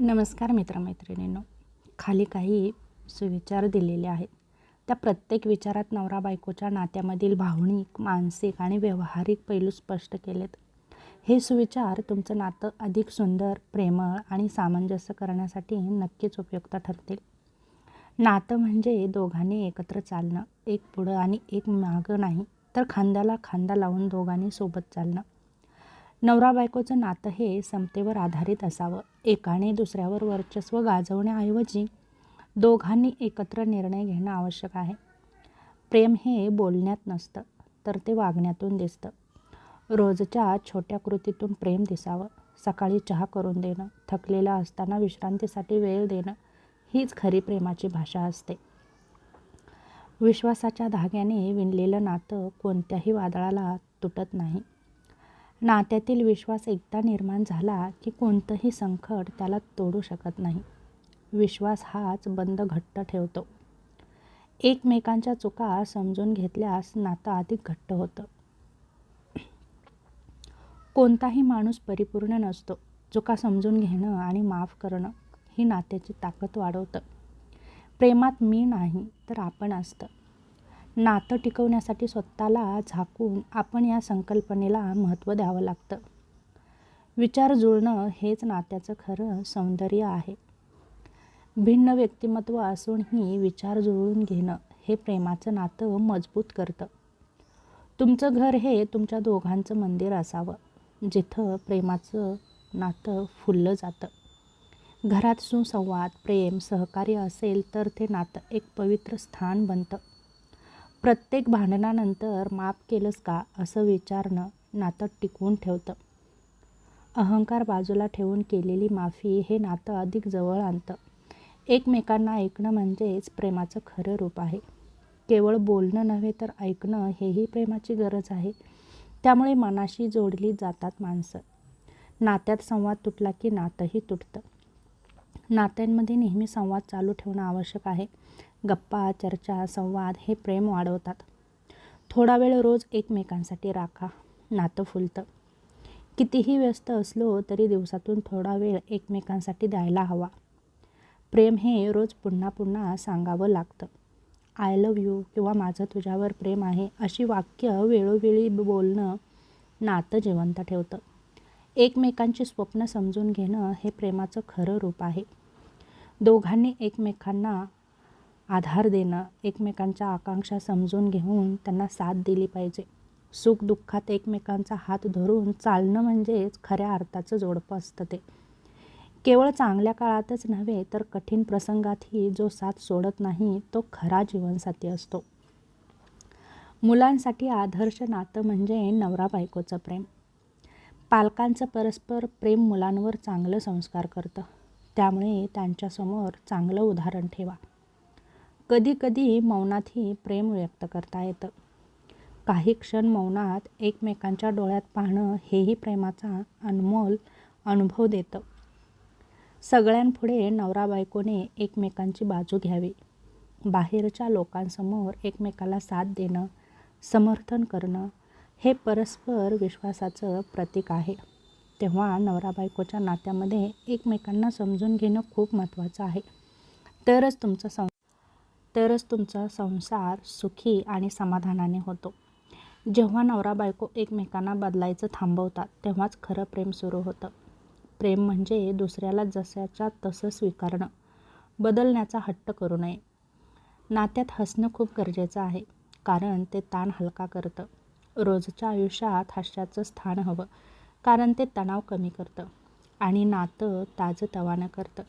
नमस्कार मित्रमैत्रिणींनो. खाली काही सुविचार दिलेले आहेत. त्या प्रत्येक विचारात नवरा बायकोच्या नात्यामधील भावनिक मानसिक आणि व्यावहारिक पैलू स्पष्ट केलेत. हे सुविचार तुमचं नातं अधिक सुंदर प्रेमळ आणि सामंजस्य करण्यासाठी नक्कीच उपयुक्त ठरतील. नातं म्हणजे दोघांनी एकत्र चालणं एक पुढं आणि एक मागं नाही तर खांद्याला खांदा लावून दोघांनी सोबत चालणं. नवरा बायकोचं नातं हे समतेवर आधारित असावं. एकाने दुसऱ्यावर वर्चस्व गाजवण्याऐवजी दोघांनी एकत्र निर्णय घेणं आवश्यक आहे. प्रेम हे बोलण्यात नसतं तर ते वागण्यातून दिसतं. रोजच्या छोट्या कृतीतून प्रेम दिसावं सकाळी चहा करून देणं थकलेलं असताना विश्रांतीसाठी वेळ देणं हीच खरी प्रेमाची भाषा असते. विश्वासाच्या धाग्याने विणलेलं नातं कोणत्याही वादळाला तुटत नाही. नात्यातील विश्वास एकदा निर्माण झाला की कोणतंही संकट त्याला तोडू शकत नाही. विश्वास हाच बंद घट्ट ठेवतो. एकमेकांच्या चुका समजून घेतल्यास नातं अधिक घट्ट होतं. कोणताही माणूस परिपूर्ण नसतो. चुका समजून घेणं आणि माफ करणं ही नात्याची ताकद वाढवतं. प्रेमात मी नाही तर आपण असतं. नातं टिकवण्यासाठी स्वतःला झाकून आपण या संकल्पनेला महत्त्व द्यावं लागतं. विचार जुळणं हेच नात्याचं खरं सौंदर्य आहे. भिन्न व्यक्तिमत्व असूनही विचार जुळून घेणं हे प्रेमाचं नातं मजबूत करतं. तुमचं घर हे तुमच्या दोघांचं मंदिर असावं जिथं प्रेमाचं नातं फुललं जातं. घरात सुसंवाद प्रेम सहकार्य असेल तर ते नातं एक पवित्र स्थान बनतं. प्रत्येक भांडणानंतर माफ केलंस का असं विचारणं नातं टिकवून ठेवतं. अहंकार बाजूला ठेवून केलेली माफी हे नातं अधिक जवळ आणतं. एकमेकांना ऐकणं म्हणजेच प्रेमाचं खरं रूप आहे. केवळ बोलणं नव्हे तर ऐकणं हेही प्रेमाची गरज आहे. त्यामुळे मनाशी जोडली जातात माणसं. नात्यात संवाद तुटला की नातंही तुटतं. नात्यांमध्ये नेहमी संवाद चालू ठेवणं आवश्यक आहे. गप्पा चर्चा संवाद हे प्रेम वाढवतात. थोडा वेळ रोज एकमेकांसाठी राखा. नातं फुलतं. कितीही व्यस्त असलो तरी दिवसातून थोडा वेळ एकमेकांसाठी द्यायला हवा. प्रेम हे रोज पुन्हा पुन्हा सांगावं लागतं. आय लव यू किंवा माझं तुझ्यावर प्रेम आहे अशी वाक्य वेळोवेळी बोलणं नातं जिवंत ठेवतं. एकमेकांची स्वप्न समजून घेणं हे प्रेमाचं खरं रूप आहे. दोघांनी एकमेकांना आधार देणं एकमेकांच्या आकांक्षा समजून घेऊन त्यांना साथ दिली पाहिजे. सुखदुःखात एकमेकांचा हात धरून चालणं म्हणजेच खऱ्या अर्थाचं जोडपं असतं ते. केवळ चांगल्या काळातच नव्हे तर कठीण प्रसंगातही जो साथ सोडत नाही तो खरा जीवनसाथी असतो. मुलांसाठी आदर्श नातं म्हणजे नवरा बायकोचं प्रेम. पालकांचं परस्पर प्रेम मुलांवर चांगलं संस्कार करतं. त्यामुळे त्यांच्यासमोर चांगलं उदाहरण ठेवा. कधीकधी मौनातही प्रेम व्यक्त करता येतं. काही क्षण मौनात एकमेकांच्या डोळ्यात पाहणं हेही प्रेमाचा अनमोल अनुभव देतं. सगळ्यांपुढे नवरा बायकोने एकमेकांची बाजू घ्यावी. बाहेरच्या लोकांसमोर एकमेकाला साथ देणं समर्थन करणं हे परस्पर विश्वासाचं प्रतीक आहे. तेव्हा नवरा बायकोच्या नात्यामध्ये एकमेकांना समजून घेणं खूप महत्त्वाचं आहे. तरच तुमचं सं तरच तुमचा संसार सुखी आणि समाधानाने होतो. जेव्हा नवरा बायको एकमेकांना बदलायचं थांबवतात तेव्हाच खरं प्रेम सुरू होतं. प्रेम म्हणजे दुसऱ्याला जशाच्या तसं स्वीकारणं. बदलण्याचा हट्ट करू नये. नात्यात हसणं खूप गरजेचं आहे कारण ते ताण हलका करतं. रोजच्या आयुष्यात हास्याचं स्थान हवं. कारण ते तणाव कमी करतं आणि नातं ताजं तवानं करतं.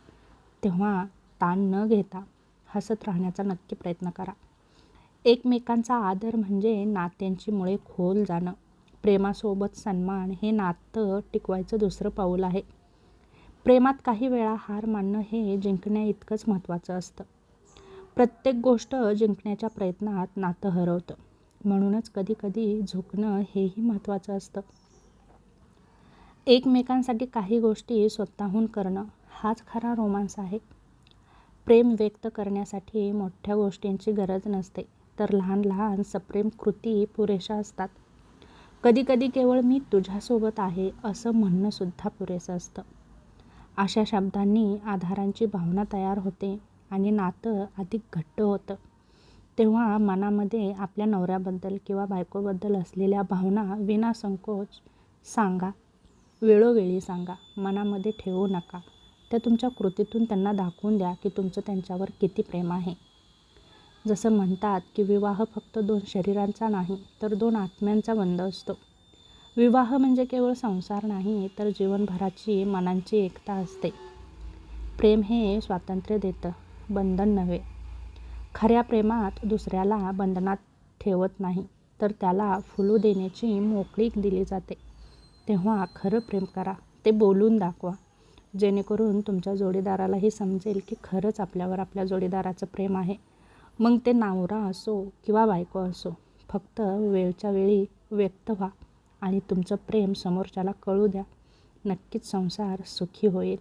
तेव्हा ताण न घेता हसत राहण्याचा नक्की प्रयत्न करा. एकमेकांचा आदर म्हणजे नात्यांची मुळे खोल जाणं. प्रेमासोबत सन्मान हे नातं टिकवायचं दुसरं पाऊल आहे. प्रेमात काही वेळा हार मानणं हे जिंकण्या इतकंच महत्त्वाचं असतं. प्रत्येक गोष्ट जिंकण्याच्या प्रयत्नात नातं हरवतं. म्हणूनच कधीकधी झुकणं हेही महत्त्वाचं असतं. एकमेकांसाठी काही गोष्टी स्वतःहून करणं हाच खरा रोमांस आहे. प्रेम व्यक्त करण्यासाठी मोठ्या गोष्टींची गरज नसते तर लहान लहान सप्रेम कृती पुरेशा असतात. कधीकधी केवळ मी तुझ्यासोबत आहे असं म्हणणंसुद्धा पुरेसं असतं. अशा शब्दांनी आधारांची भावना तयार होते आणि नातं अधिक घट्ट होतं. तेव्हा मनामध्ये आपल्या नवऱ्याबद्दल किंवा बायकोबद्दल असलेल्या भावना विनासंकोच सांगा. वेळोवेळी सांगा. मनामध्ये ठेवू नका. त्या तुमच्या कृतीतून त्यांना दाखवून द्या की तुमचं त्यांच्यावर किती प्रेम आहे. जसं म्हणतात की विवाह फक्त दोन शरीरांचा नाही तर दोन आत्म्यांचा बंध असतो. विवाह म्हणजे केवळ संसार नाही तर जीवनभराची मनांची एकता असते. प्रेम हे स्वातंत्र्य देतं बंधन नव्हे. खऱ्या प्रेमात दुसऱ्याला बंधनात ठेवत नाही तर त्याला फुलू देण्याची मोकळीक दिली जाते. तेव्हा खरं प्रेम करा ते बोलून दाखवा. जेणेकरून तुमच्या जोडीदारालाही समजेल की खरंच आपल्यावर आपल्या जोडीदाराचं प्रेम आहे. मग ते नावरा असो किंवा बायको असो फक्त वेळच्या वेळी व्यक्त व्हा आणि तुमचं प्रेम समोरच्याला कळू द्या. नक्कीच संसार सुखी होईल.